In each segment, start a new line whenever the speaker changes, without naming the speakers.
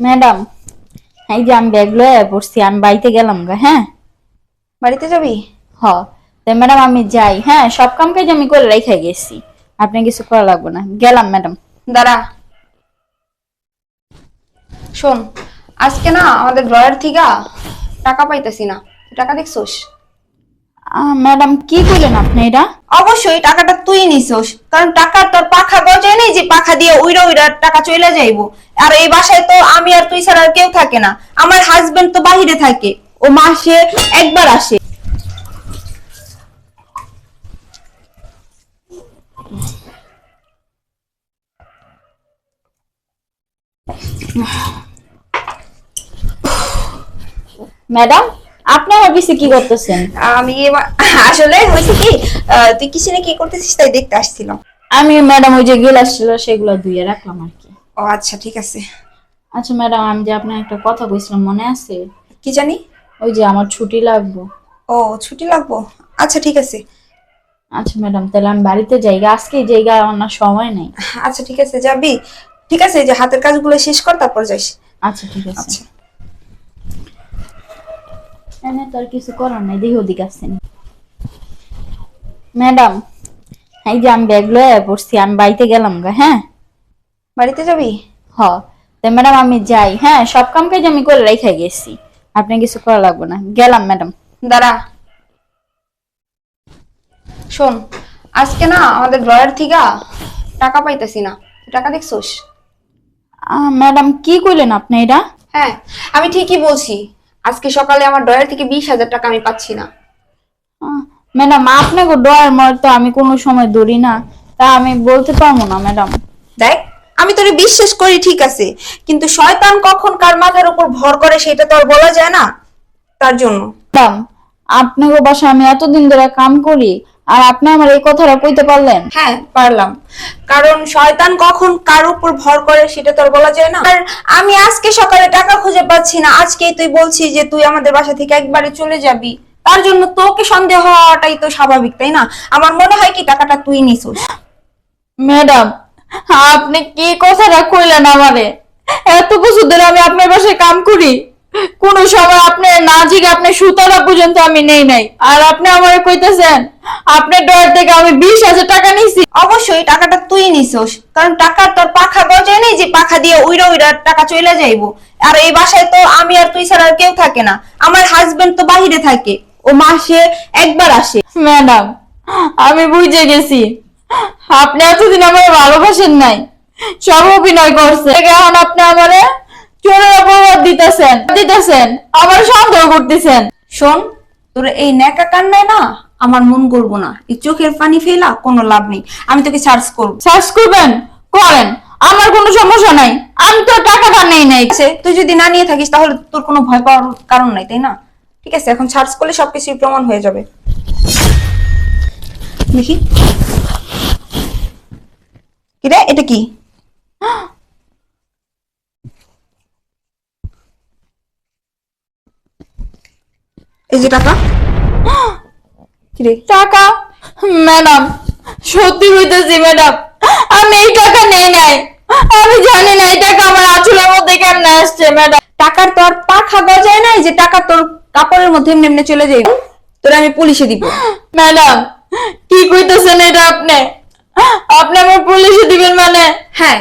Madam এই যে আমি ব্যাগ লয়ে পড়ছি আমি বাড়িতে গেলাম গা হ্যাঁ?
বাড়িতে যাবি?
হ তাই ম্যাডাম আমি যাই হ্যাঁ সব কাম কাজ আমি করে রেখে গেছি। আপনি কিছু করা লাগবে না। গেলাম ম্যাডাম।
দাঁড়া। শোন আজকে না আমাদের ড্রয়ার থেকে টাকা পাইতেছি না। টাকা দেখছোস?
ম্যাডাম কি করলেন আপনি এটা?
অবশ্যই টাকাটা তুই নিছোস কারণ টাকা তোর পাখা গজায় নেই যে পাখা দিয়ে উইরা উইরা টাকা চলে যাইবো। আর এই বাসায় তো আমি আর তুই ছাড়া আর কেউ থাকে না আমার হাজবেন্ড তো বাহিরে থাকে ও মাসে একবার আসে।
ম্যাডাম আপনি আমার পিছে কি করতেছেন?
আমি আসলে হয়েছে কি তুই কিসেনে কি করতেছিস তাই দেখতে আসছিলাম।
আমি ম্যাডাম ওই যে গিলাস ছিল সেগুলো ধুয়ে রাখলাম আর কি।
ও আচ্ছা ঠিক আছে।
আচ্ছা ম্যাডাম আমি যে আপনার একটা কথা কইছিলাম মনে আছে?
কি জানি?
ওই যে আমার ছুটি লাগবে।
ও ছুটি লাগবো? আচ্ছা ঠিক আছে।
আচ্ছা ম্যাডাম তাহলে আমি বাড়িতে যাই। আজকে জায়গা আমার না সময় নেই।
আচ্ছা ঠিক আছে যাবি। ঠিক আছে যে হাতের কাজগুলো শেষ কর তারপর যাইস।
আচ্ছা ঠিক আছে।
আচ্ছা।
এনে তো আর কিছু করার নাই দেখি ওদিকে আসছেন ম্যাডাম এই যে আমি ব্যাগ লয়ে পড়ছি আমি বাড়িতে গেলাম গা হ্যাঁ?
বাড়িতে যাবি?
হ। তাই ম্যাডাম আমি যাই হ্যাঁ? সব কাম কাজ আমি করে রেখে গেছি। আপনি কিছু করা লাগবে না। গেলাম ম্যাডাম।
দাঁড়া। শোন আজকে না আমাদের ড্রয়ার থেকে টাকা পাইতেছি না। টাকা দেখছোস?
ম্যাডাম কি কইলেন আপনি এটা?
হ্যাঁ আমি ঠিকই বলছি। আজকে সকালে আমার ডয়ার থেকে বিশ হাজার টাকা আমি পাচ্ছি না।
ম্যাডাম আপনাকে ডয়ার মর তো আমি কোনো সময় ধরি না। তা আমি বলতে পারব না ম্যাডাম।
দেখ আমি তোরে বিশ্বাস করি ঠিক আছে। কিন্তু শয়তান কখন কার মাথার উপর ভর করে সেটা তো আর বলা যায় না। তার জন্য।
ম্যাডাম আপনাকে বাসায় আমি এতদিন ধরে কাম করি আর আপনি আমার এই কথাটা কইতে পারলেন?
হ্যাঁ পারলাম। কারণ শয়তান কখন কার উপর ভর করে সেটা তো আর বলা যায় না। আর আমি আজকে সকালে টাকা খুঁজে পাচ্ছি না। আজকেই তুই বলছিস যে তুই আমাদের বাসা থেকে একবারে চলে যাবি। তার জন্য তোকে সন্দেহ হওয়াটাই তো স্বাভাবিক তাই না? আমার মনে হয় কি টাকাটা তুই নিছিস।
ম্যাডাম আপনি কি কথাটা কইলেন আমারে? এত বছর ধরে আমি আপনার বাসায় কাম করি। কোন সময় আপনি না জিগে আপনি সুতরা পর্যন্ত আমি নেই নাই। আর আপনি আমারে কইতেছেন আপনার ডয়ার থেকে আমি বিশ হাজার টাকা নিছি।
অবশ্যই টাকাটা তুই নিছিস কারণ টাকা তোর পাখা গজায় নেই যে পাখা দিয়ে উইরা উইরা টাকা চলে যাইবো। আর এই বাসায় তো আমি আর তুই ছাড়া আর কেউ থাকে না। আমার হাজবেন্ড তো বাহিরে থাকে ও মাসে একবার আসে।
ম্যাডাম আমি বুঝে গেছি। আপনি এতদিন আমার ভালোবাসেন নাই সব অভিনয় করছে এখন আপনি আমারে চোরের অপবাদ দিতেছেন দিতেছেন আমার সন্দেহ করতেছেন।
শোন তোর এই ন্যাকা কান্নায় না আমার মন করব না। এই চোখের পানি ফেলা কোনো লাভ নেই। আমি তোকে সার্চ করব।
সার্চ করবেন? করেন। আমার কোনো সমস্যা নাই। আমি তো টাকাটা নেই নাই।
ঠিক তুই যদি না নিয়ে থাকিস তাহলে তোর কোনো ভয় পাওয়ার কারণ নাই তাই না? ঠিক আছে এখন সার্চ করলে সবকিছুই প্রমাণ হয়ে যাবে। দেখি। কিরে এটা কি? এই যে টাকা। কিরে?
টাকা? ম্যাডাম সত্যি হইতেছি ম্যাডাম আমি এই টাকা নেই নাই। আমি জানি না এই টাকা আমার আঁচলের মধ্যে কেমনে আসছে ম্যাডাম।
টাকার তো আর পাখা গজায় নাই যে টাকা তোর কাপড়ের মধ্যে এমনি এমনি চলে যাইব। তোর আমি পুলিশে দিব।
ম্যাডাম কি কইতেছেন এটা আপনি? আপনি আমার পুলিশে দিবেন মানে?
হ্যাঁ।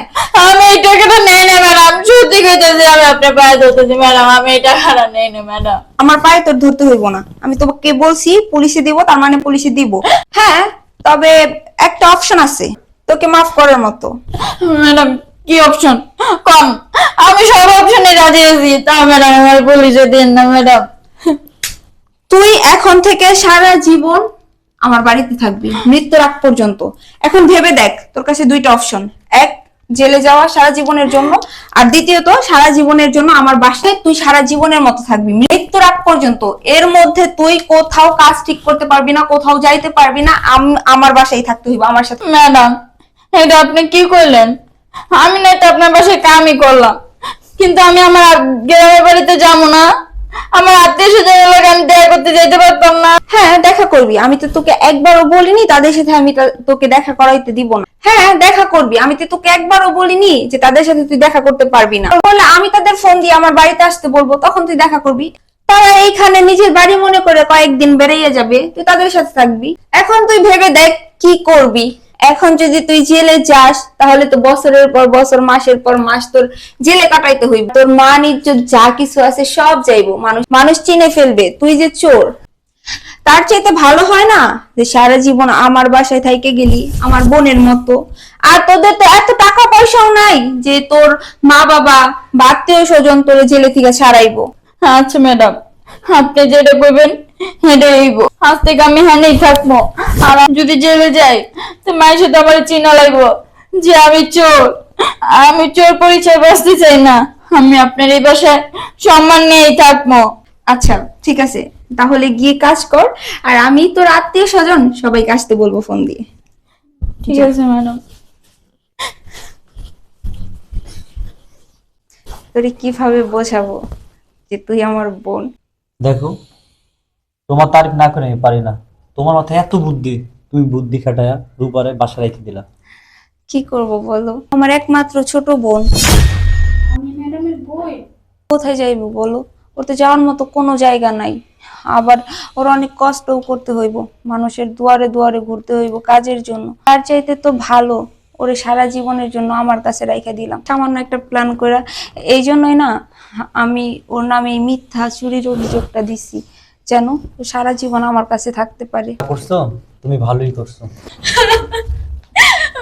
আমি এই টাকাটা নেই না ম্যাডাম। সত্যি কইতেছি আমি আপনার পায়ে ধরতেছি ম্যাডাম। আমি এই টাকাটা নেই না ম্যাডাম।
আমার পায়ে তোর ধরতে হইব না। আমি তোমাকে বলছি পুলিশে দিব তার মানে পুলিশে দিব। হ্যাঁ। তবে একটা অপশন আছে তোকে মাফ করার মতো।
ম্যাডাম কি অপশন? কম। আমি সব অপশনে রাজি আছি। তা ম্যাডাম আমার পুলিশে দিন না ম্যাডাম।
তুই এখন থেকে সারা জীবন আমার বাড়িতে থাকবি। মৃত্যুর আগ পর্যন্ত। এখন ভেবে দেখ, তোর কাছে দুইটা অপশন এক, জেলে যাওয়া সারা জীবনের জন্য। আর দ্বিতীয়ত, সারা জীবনের জন্য আমার বাসায় তুই সারা জীবনের মতো থাকবি। মৃত্যুর আগ পর্যন্ত। এর মধ্যে তুই কোথাও কাজ ঠিক করতে পারবি না, কোথাও যাইতে পারবি না। আম- আমার বাসায় থাকতে হইব, আমার সাথে।
ম্যাডাম এটা আপনি কি করলেন? আমি না তো আপনার বাসায় কামই করলাম। কিন্তু আমি আমার গ্রামের বাড়িতে যাব না। আমার আত্মীয় স্বজনের লোক আমি দেখা করতে যেতে পারতাম না।
হ্যাঁ দেখা করবি। আমি তো তোকে একবারও বলিনি তাদের সাথে আমি তোকে দেখা করাইতে দিব না। হ্যাঁ দেখা করবি। আমি তো তোকে একবারও বলিনি যে তাদের সাথে তুই দেখা করতে পারবি না। বলে আমি তাদের ফোন দিয়ে আমার বাড়িতে আসতে বলব, তখন তুই দেখা করবি। তারা এইখানে নিজের বাড়ি মনে করে কয়েকদিন বেরিয়ে যাবে, তুই তাদের সাথে থাকবি। এখন তুই ভেবে দেখ কি করবি। এখন যদি তুই জেলে যাস, তাহলে তো বছরের পর বছর, মাসের পর মাস তোর জেলে কাটাইতে হইবে। তোর মান, ইজ্জত যা কিছু আছে সব যাইবো। মানুষ মানুষ চিনে ফেলবে। তুই যে চোর। তার চাইতে ভালো হয় না যে সারা জীবন আমার বাসায় থাইকে গেলি আমার বোনের মতো। আর তোদের তো এত টাকা পয়সাও নাই যে তোর মা বাবা বা আত্মীয় স্বজন তোর জেলে থেকে ছাড়াইবো।
আচ্ছা ম্যাডাম আপনি যেটা করবেন সেটা হইব। আজ থেকে আমি হ্যানেই থাকব। আর যদি জেলে যাই তো মায়ের সাথে আমার চিনা লাগবো যে আমি চোর। আমি চোর পরিচয় বসতে চাই না। আমি আপনার এই বাসায় সম্মান নিয়েই থাকব।
আচ্ছা ঠিক আছে। তাহলে গিয়ে কাজ কর। আর আমি তোর আত্মীয় স্বজন সবাইকে আসতে বলব ফোন দিয়ে।
ঠিক আছে ম্যাডাম
তোরে কীভাবে বোঝাবো যে তুই আমার বোন?
দেখো তোমার তারিফ না করে আমি পারি না। তোমার মাথায় এত বুদ্ধি তুমি বুদ্ধি খাটায়া রূপারে বাসা রেখে দিলা।
কি করব বলো? আমার একমাত্র ছোট বোন। আমি ম্যাডামের বই। কোথায় যাইবো বলো? ওর তো যাওয়ার মতো কোনো জায়গা নাই। আবার ওর অনেক কষ্টও করতে হইব। মানুষের দুয়ারে দুয়ারে ঘুরতে হইব কাজের জন্য। তার চাইতে তো ভালো ওরে সারা জীবনের জন্য আমার কাছে রাইখা দিলাম। সামান্য একটা প্ল্যান করে এই জন্যই না আমি ওর নামে মিথ্যা চুরির অভিযোগটা দিছি যেন ও সারা জীবন আমার কাছে থাকতে পারে।
করছ? তুমি ভালোই করছ।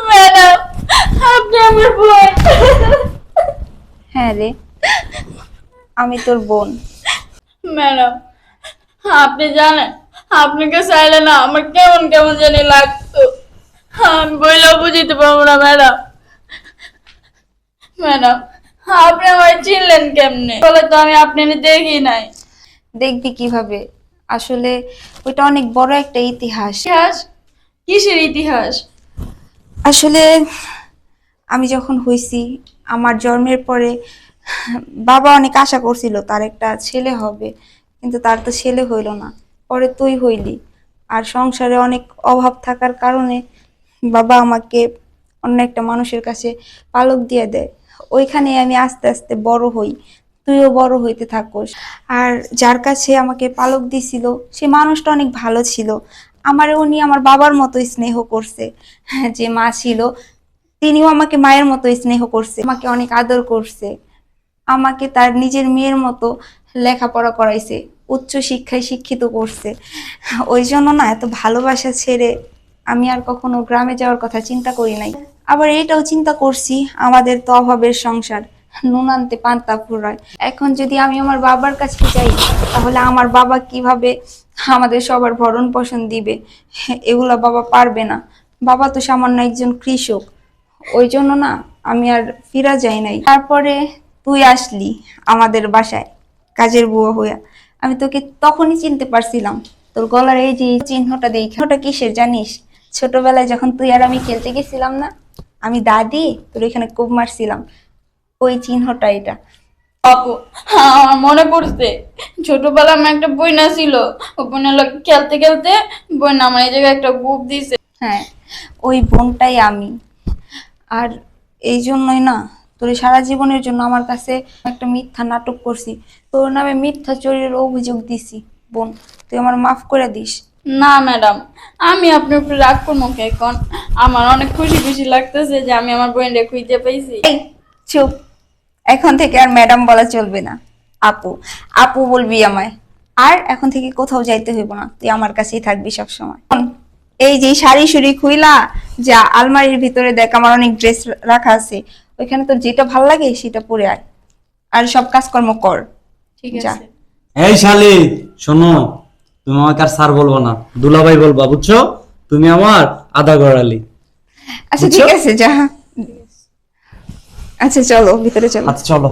ম্যাডাম আপনি আমার বোন।
হ্যাঁ রে আমি তোর বোন।
ম্যাডাম আপনি জানেন আপনাকে চাইলে না আমার কেমন কেমন জানি লাগতো। আমি বইলেও বুঝিতে পারব না ম্যাডাম। ম্যাডাম আপনি আমায় চিনলেন কেমনে? বলে তো আমি আপনি দেখি নাই।
দেখবি কীভাবে? আসলে ওইটা অনেক বড় একটা ইতিহাস।
ইতিহাস? কিসের ইতিহাস?
আসলে আমি যখন হইছি আমার জন্মের পরে বাবা অনেক আশা করছিল তার একটা ছেলে হবে। কিন্তু তার তো ছেলে হইল না, পরে তুই হইলি। আর সংসারে অনেক অভাব থাকার কারণে বাবা আমাকে অন্য একটা মানুষের কাছে পালক দিয়ে দেয়। ওইখানে আমি আস্তে আস্তে বড় হই, তুইও বড় হইতে থাকোস। আর যার কাছে আমাকে পালক দিছিল, সে মানুষটা অনেক ভালো ছিল। আমার উনি আমার বাবার মতো স্নেহ করছে, যে মা ছিল, তিনিও আমাকে মায়ের মতো স্নেহ করছে, আমাকে অনেক আদর করছে। আমাকে তার নিজের মেয়ের মতো লেখাপড়া করাইছে। উচ্চ শিক্ষায় শিক্ষিত করছে। ওই জন্য না এত ভালোবাসা ছেড়ে আমি আর কখনো গ্রামে যাওয়ার কথা চিন্তা করি নাই। আবার এটাও চিন্তা করছি, আমাদের তো অভাবের সংসার নুন আনতে পান্তা ফুরায়। এখন যদি আমি আমার বাবার কাছে যাই, তাহলে আমার বাবা কীভাবে আমাদের সবার ভরণ পোষণ দিবে? এগুলা বাবা পারবে না। বাবা তো সামান্য একজন কৃষক। ওই জন্য না আমি আর ফিরা যাই নাই। তারপরে তুই আসলি আমাদের বাসায়, কাজের বুয়া হইয়া। আমি তোকে তখনই চিনতে পারছিলাম। তোর গলার এই যে চিহ্নটা দেখে। ওটা কিসের জানিস? ছোটবেলায় যখন তুই আর আমি খেলতে গেছিলাম না আমি দাদি তোর এখানে কোপ মারছিলাম। ওই চিহ্নটা এটা।
আপু আমার মনে পড়ছে। ছোটবেলা আমার একটা বইনা ছিল। ও বইনা লোক খেলতে খেলতে বইনা আমার এই জায়গায় একটা গুপ দিছে
হ্যাঁ ওই বোনটাই আমি। আর এই জন্যই না তোর সারা জীবনের জন্য আমার কাছে একটা মিথ্যা নাটক করছি। তোর নামে মিথ্যা চুরির অভিযোগ দিছি বোন। তুই আমার মাফ করে দিস।
না ম্যাডাম। আমি আপনার উপরে রাগ করব এখন। আমার অনেক খুশি খুশি লাগতেছে যে আমি আমার বোনটা খুঁজে পাইছি
এই চুপ। এখন থেকে আর ম্যাডাম বলা চলবে না। আপু আপু বলবি আমায়। আর এখন থেকে কোথাও যাইতে হইব না। তুই আমার কাছেই থাকবি সব সময় এই যে শাড়ি শুড়ি খুইলা যা আলমারির ভিতরে দেখ আমার অনেক ড্রেস রাখা আছে। ওইখানে তোর যেটা ভালো লাগে সেটা পরে আয়। আর সব কাজকর্ম কর।
ঠিক আছে।
এই শালি শোনো তুমি আমাকে আর স্যার বলব না। দুলাভাই বলবা বুঝছ? তুমি আমার আধা গড়ালি।
আচ্ছা ঠিক আছে যা। আচ্ছা চলো ভিতরে চলো।
আচ্ছা চলো।